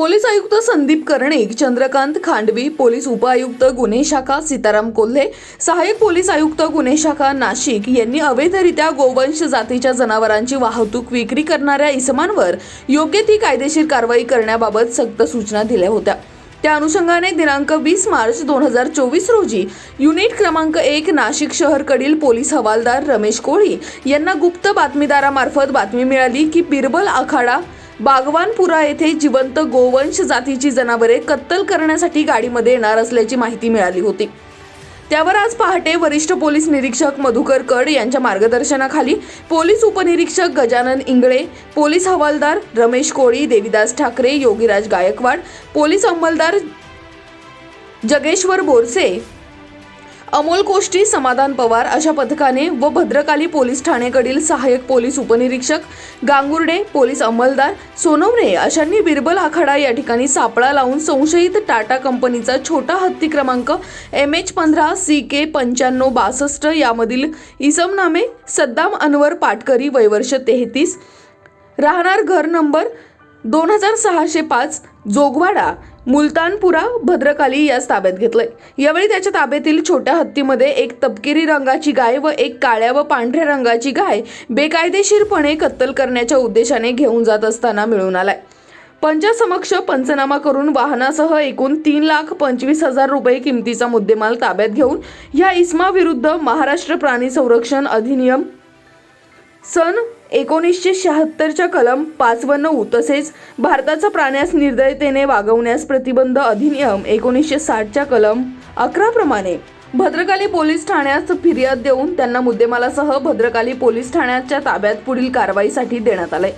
Police आयुक्त Sandeep Karnik Chandrakant Khandavi police उपआयुक्त गुन्हे शाखा सीताराम कोल्हे सहाय्यक पोलीस आयुक्त गुन्हे शाखा नाशिक यांनी अवैधरित्या गोवंश जातीच्या जनावरांची वाहतूक विक्री करणाऱ्या इसमांवर योग्य ती कायदेशीर कारवाई करण्याबाबत सक्त सूचना दिल्या होत्या. त्या अनुषंगाने दिनांक वीस मार्च दोन हजार चोवीस रोजी युनिट क्रमांक एक नाशिक शहरकडील पोलीस हवालदार रमेश कोळी यांना गुप्त बातमीदारामार्फत बातमी मिळाली की बिरबल आखाडा बागवानपुरा येथे जिवंत गोवंश जातीची जनावरे कत्तल करण्यासाठी गाडीमध्ये येणार असल्याची माहिती मिळाली होती. त्यावर आज पहाटे वरिष्ठ पोलीस निरीक्षक मधुकर कड यांच्या मार्गदर्शनाखाली पोलीस उपनिरीक्षक गजानन इंगळे पोलीस हवालदार रमेश कोळी देविदास ठाकरे योगीराज गायकवाड पोलीस अंमलदार जगेश्वर बोरसे अमोल कोष्टी समाधान पवार अशा पथकाने व भद्रकाली पोलीस ठाणेकडील सहाय्यक पोलीस उपनिरीक्षक गांगुर्डे पोलीस अंमलदार सोनवणे अशांनी बिरबल आखाडा या ठिकाणी सापळा लावून संशयित टाटा कंपनीचा छोटा हत्ती क्रमांक एम एच पंधरा सी के पंच्याण्णव बासष्ट यामधील इसमनामे सद्दाम अनवर पाटकरी वयवर्ष तेहतीस. राहणार घर नंबर दोन हजार सहाशे पाच जोगवाडा मुलतानपुरा भद्रकाली यास ताब्यात घेतलंय. यावेळी त्याच्या ताब्यातील छोट्या हत्तीमध्ये एक तपकिरी रंगाची गाय व एक काळ्या व पांढऱ्या रंगाची गाय बेकायदेशीरपणे कत्तल करण्याच्या उद्देशाने घेऊन जात असताना मिळून आलाय. पंचासमक्ष पंचनामा करून वाहनासह एकूण तीन लाख पंचवीस हजार रुपये किमतीचा मुद्देमाल ताब्यात घेऊन या इस्माविरुद्ध महाराष्ट्र प्राणी संरक्षण अधिनियम सन एकोणीसशे शहात्तरच्या कलम पाच व नऊ तसेच भारताचा प्राण्यास निर्दयतेने वागवण्यास प्रतिबंध अधिनियम एकोणीसशे साठच्या कलम अकराप्रमाणे भद्रकाली पोलीस ठाण्यास फिर्याद देऊन त्यांना मुद्देमालासह भद्रकाली पोलीस ठाण्याच्या ताब्यात पुढील कारवाईसाठी देण्यात आलंय.